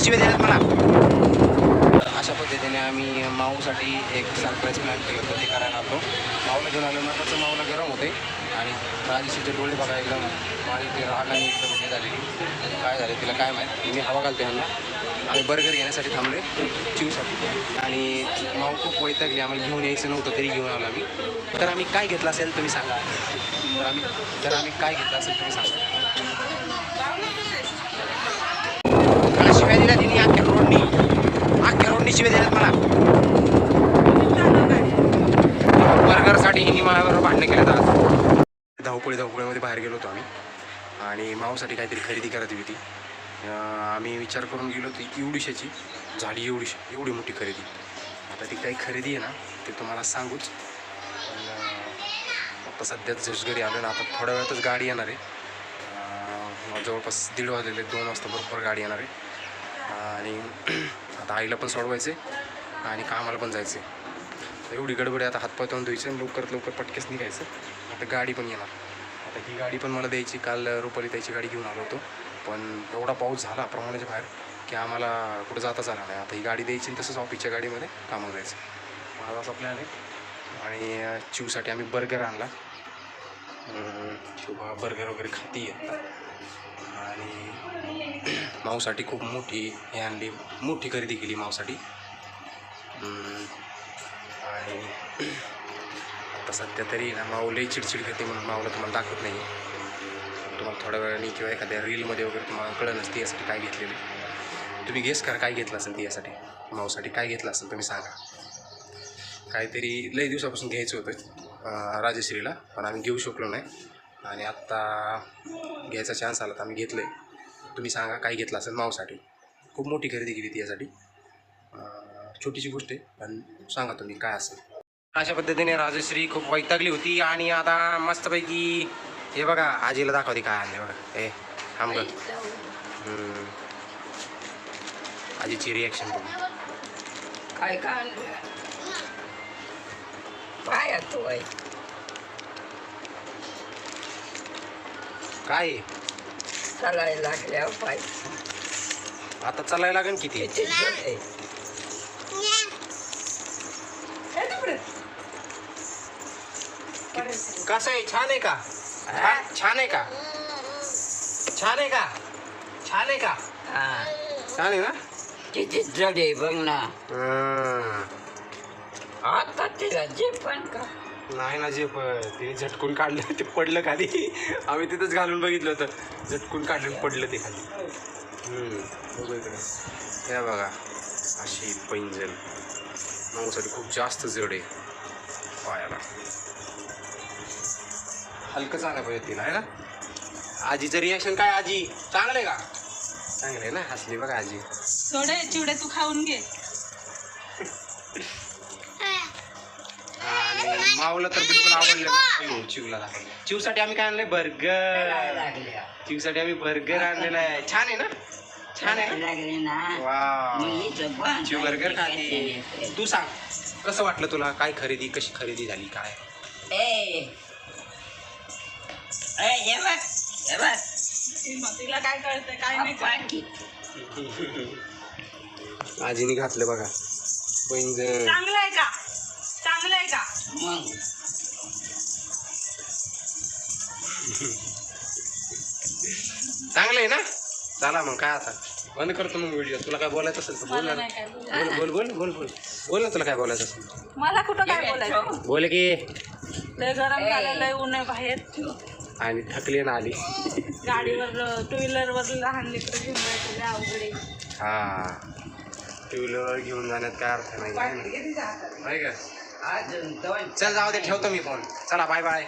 अकॅरोनी शिवाय देतात मला अशा पद्धतीने आम्ही माऊसाठी एक सरप्राईज प्लॅन केलं होतं ते करायला आलो. माऊला घेऊन आलो ना माऊला गरम होते. आणि राजेशीचे डोळे बघा एकदम माझी ते रागाने एकदम हे झालेली. काय झाले तिला काय माहीत? मी हवा घालते ह्यांना. आम्ही बर्गर घेण्यासाठी थांबले चिवसाठी आणि माऊ खूप वैतागली आम्हाला घेऊन यायचं नव्हतं तरी घेऊन आलो आम्ही. तर आम्ही काय घेतलं असेल तुम्ही सांगा. तर आम्ही तर आम्ही काय घेतलं असेल तुम्ही सांगा. शिवाय दिल्या तिने अख्ख्या रोडनी. अख्ख्या रोडनी शिवाय दिल्यात मला. बर्गरसाठी हिनी माझ्याबरोबर भांडणं केलं आज धावपळी धावपळीमध्ये बाहेर गेलो होतो आम्ही. आणि माऊसाठी काहीतरी खरेदी करायची होती. आम्ही विचार करून गेलो होतो एवढीशाची झाली एवढीशी एवढी मोठी खरेदी. आता ती काही खरेदी आहे ना ते तुम्हाला सांगूच. आता सध्याच जस्ट घरी आलो ना आता थोड्या वेळातच गाडी येणार आहे. जवळपास दीड वाजलेले दोन वाजता बरोबर गाडी येणार आहे. आणि आता आईला पण सोडवायचे आणि कामाला पण जायचे एवढी गडबड आता हातपाय तोंड धुवायचे आणि लवकरात लवकर पटकेच निघायचं. आता गाडी पण येणार. आता ही गाडी पण मला द्यायची. काल रुपाली त्याची गाडी घेऊन आलो होतो. पण एवढा पाऊस झाला प्रमाणाच्या बाहेर की आम्हाला कुठं जाताच आला नाही. आता ही गाडी द्यायची आणि तसंच ऑफिसच्या गाडीमध्ये कामाला जायचं. माझा असा प्लॅन आहे. आणि चिवसाठी आम्ही बर्गर आणला. बर्गर वगैरे खाती आता आणि माऊसाठी खूप मोठी हे आणली. मोठी खरेदी केली माऊसाठी आणि आता सध्या तरी ना माऊ लई चिडचिड करते म्हणून माऊला तुम्हाला दाखवत नाही तुम्हाला थोड्या वेळाने किंवा एखाद्या रीलमध्ये वगैरे तुम्हाला कळलं नसते यासाठी काय घेतलेलं तुम्ही गेस करा काय घेतलं असेल ती यासाठी. माऊसाठी काय घेतलं असेल तुम्ही सांगा. काहीतरी लई दिवसापासून घ्यायचं होतं राजश्रीला पण आम्ही घेऊ शकलो नाही. आणि आत्ता घ्यायचा चान्स आला तर आम्ही घेतलं आहे तुम्ही सांगा काय घेतलं असेल माऊसाठी खूप मोठी खरेदी केली ती यासाठी. अं, छोटीशी गोष्ट आहे पण सांगा तुम्ही काय असेल. अशा पद्धतीने राजश्री खूप वैतागली होती आणि आता मस्तपैकी हे बघा आजीला दाखवते काय आणले बघा. ए थांब. आजीची रिॲक्शन बघू. काय काय काय आहे? चालायला लागल्यावर पाय आता चालायला लागेल किती? किती जड आहे कसं आहे? छान आहे का? छान छान आहे का? छान आहे का? छान आहे का? हा. छान आहे ना? किती जड आहे बघ ना. हम्म. आता तिला जे पण का नाही ना जे प- ते झटकून काढलं ते पडलं खाली. आम्ही तिथंच घालून बघितलं होतं. झटकून काढलं पडलं ते खाली. हम्म. हे बघा अशी पैंजल मागसाठी खूप जास्त जड आहे. पायाला. हलकं चांगलं पाहिजे तिला आहे ना? आजीचं रिॲक्शन काय आजी? चांगलं आहे का? चांगलं आहे ना हसली बघा आजी. थोडे चिवडे तू खाऊन घे. आणि तर बिलकुल आवडलं नाही. चिवला दाखवलं. चिवसाठी आम्ही काय आणलंय? बर्गर. चिवसाठी आम्ही बर्गर आणलेला आहे. छान आहे ना? छान आहे वा चिव बर्गर खाते. तू सांग कसं वाटलं तुला? काय खरेदी कशी खरेदी झाली काय? ए तिला काय कळतंय काय नाही आजीने घातलं बघा. बहीण चांगलं आहे का? चांगलं आहे का? मग चांगलं आहे ना? चला मग काय आता? बंद करतो मग व्हिडिओ तुला काय बोलायचं असेल तर बोल मला ना. नाही काय बोलायचं. बोल बोल बोल बोल बोल. बोल ना तुला काय बोलायचं असेल. मला कुठं काय बोलायचं? बोल की. लय गरम झालं लय ऊन आहे बाहेर. आणि थकली ना आली. गाडीवर टू व्हीलरवर लहान लेकरं घेऊन जायचं लय अवघड आहे. हा. टू व्हीलरवर घेऊन जाण्यात काय अर्थ नाही. आहे का? चल जाऊ दे ठेवतो मी फोन चला बाय बाय